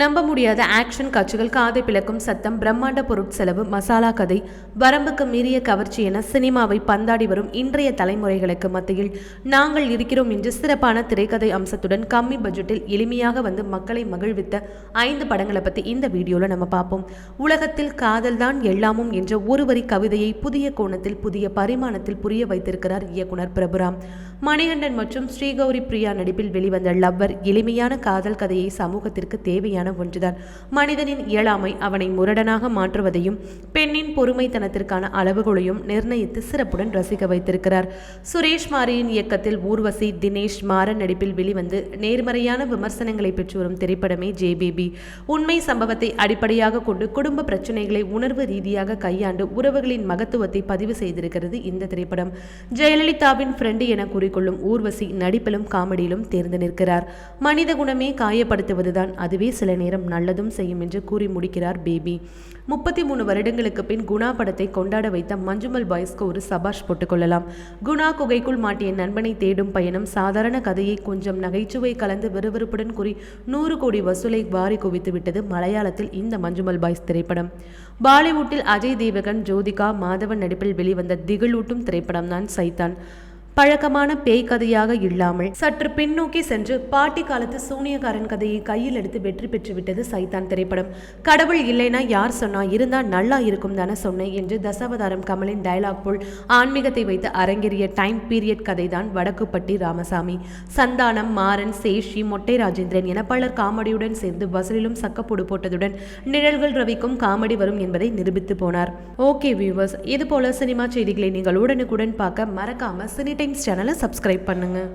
நம்ப முடியாத ஆக்ஷன் காட்சிகள் காதை பிளக்கும் சத்தம் பிரம்மாண்ட பொருட்செலவு மசாலா கதை வரம்புக்கு மீறிய கவர்ச்சி என சினிமாவை பந்தாடி வரும் இன்றைய தலைமுறைகளுக்கு மத்தியில் நாங்கள் இருக்கிறோம் என்று சிறப்பான திரைக்கதை அம்சத்துடன் கம்மி பட்ஜெட்டில் எளிமையாக வந்து மக்களை மகிழ்வித்த ஐந்து படங்களை பற்றி இந்த வீடியோவில் நம்ம பார்ப்போம். உலகத்தில் காதல்தான் எல்லாமும் என்ற ஒரு வரி கவிதையை புதிய கோணத்தில் புதிய பரிமாணத்தில் புரிய வைத்திருக்கிறார் இயக்குனர் பிரபுராம். மணிகண்டன் மற்றும் ஸ்ரீகௌரி பிரியா நடிப்பில் வெளிவந்த லவ்வர் எளிமையான காதல் கதையை சமூகத்திற்கு தேவையான தேவையான ஒன்றுதான். மனிதனின் இயலாமை அவனை முரடனாக மாற்றுவதையும் பெண்ணின் பொறுமைத்தனத்திற்கான அளவுகளையும் நிர்ணயித்து சிறப்புடன் ரசிக்க வைத்திருக்கிறார். சுரேஷ் மாரியின் இயக்கத்தில் ஊர்வசி தினேஷ் மாறன் நடிப்பில் வெளிவந்து நேர்மறையான விமர்சனங்களை பெற்று வரும் திரைப்படமே ஜேபிபி. உண்மை சம்பவத்தை அடிப்படையாக கொண்டு குடும்ப பிரச்சனைகளை உணர்வு ரீதியாக கையாண்டு உறவுகளின் மகத்துவத்தை பதிவு செய்திருக்கிறது இந்த திரைப்படம். ஜெயலலிதாவின் ஃப்ரெண்டு என கூறிக்கொள்ளும் ஊர்வசி நடிப்பிலும் காமெடியிலும் தேர்ந்து நிற்கிறார். மனித குணமே காயப்படுத்துவதுதான் அதுவே சில நேரம் நல்லதும் செய்யும் என்று கூறி முடிக்கிறார் பேபி. முப்பத்தி மூணு வருடங்களுக்கு பின் குணா படத்தை கொண்டாட வைத்த மஞ்சுமல் பாய்ஸ்க்கு ஒரு சபாஷ் போட்டுக்கொள்ளலாம் குணா குகைக்குள் மாட்டிய நண்பனை தேடும் பயணம் சாதாரண கதையை கொஞ்சம் நகைச்சுவை கலந்து விறுவிறுப்புடன் கூறி நூறு கோடி வசூலை வாரி குவித்து விட்டது மலையாளத்தில் இந்த மஞ்சுமல் பாய்ஸ் திரைப்படம். பாலிவுட்டில் அஜய் தேவகன் ஜோதிகா மாதவன் நடிப்பில் வெளிவந்த திகழூட்டும் திரைப்படம் தான் சைத்தான். பழக்கமான பேய் கதையாக இல்லாமல் சற்று பின்னோக்கி சென்று பாட்டி காலத்து சூனியக்காரன் கதையை கையில் எடுத்து வெற்றி பெற்றுவிட்டது சைத்தான் திரைப்படம். கடவுள் இல்லைனா யார் சொன்னா? இருந்தா நல்லா இருக்கும் தானே சொன்னேன் என்று தசாவதாரம் கமலின் டயலாக் போல் ஆன்மீகத்தை வைத்து அரங்கேறிய டைம் பீரியட் கதைதான் வடக்குப்பட்டி ராமசாமி. சந்தானம் மாறன் சேஷி மொட்டை ராஜேந்திரன் என பலர் காமெடியுடன் சேர்ந்து வசலிலும் சக்கப்போடு போட்டதுடன் நிழல்கள் ரவிக்கும் காமெடி வரும் என்பதை நிரூபித்து போனார். ஓகே வியூவர்ஸ் இது போல சினிமா செய்திகளை நீங்கள் உடனுக்குடன் பார்க்க மறக்காம சினிடை டைம்ஸ் சேனலை சப்ஸ்கிரைப் பண்ணுங்கள்